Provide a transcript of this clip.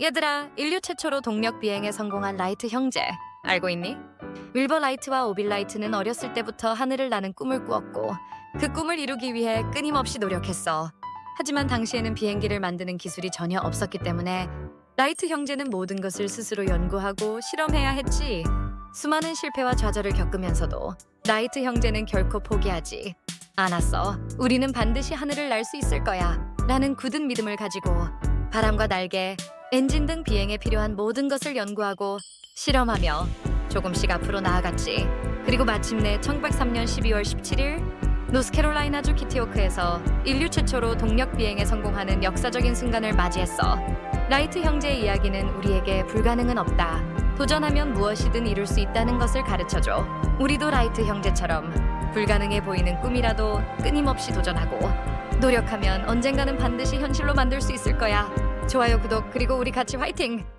얘들아, 인류 최초로 동력 비행에 성공한 라이트 형제. 알고 있니? 윌버 라이트와 오빌 라이트는 어렸을 때부터 하늘을 나는 꿈을 꾸었고 그 꿈을 이루기 위해 끊임없이 노력했어. 하지만 당시에는 비행기를 만드는 기술이 전혀 없었기 때문에 라이트 형제는 모든 것을 스스로 연구하고 실험해야 했지. 수많은 실패와 좌절을 겪으면서도 라이트 형제는 결코 포기하지 않았어. 우리는 반드시 하늘을 날 수 있을 거야. 라는 굳은 믿음을 가지고 바람과 날개, 엔진 등 비행에 필요한 모든 것을 연구하고 실험하며 조금씩 앞으로 나아갔지. 그리고 마침내 1903년 12월 17일 노스캐롤라이나주 키티오크에서 인류 최초로 동력 비행에 성공하는 역사적인 순간을 맞이했어. 라이트 형제의 이야기는 우리에게 불가능은 없다. 도전하면 무엇이든 이룰 수 있다는 것을 가르쳐줘. 우리도 라이트 형제처럼 불가능해 보이는 꿈이라도 끊임없이 도전하고 노력하면 언젠가는 반드시 현실로 만들 수 있을 거야. 좋아요, 구독, 그리고 우리 같이 화이팅!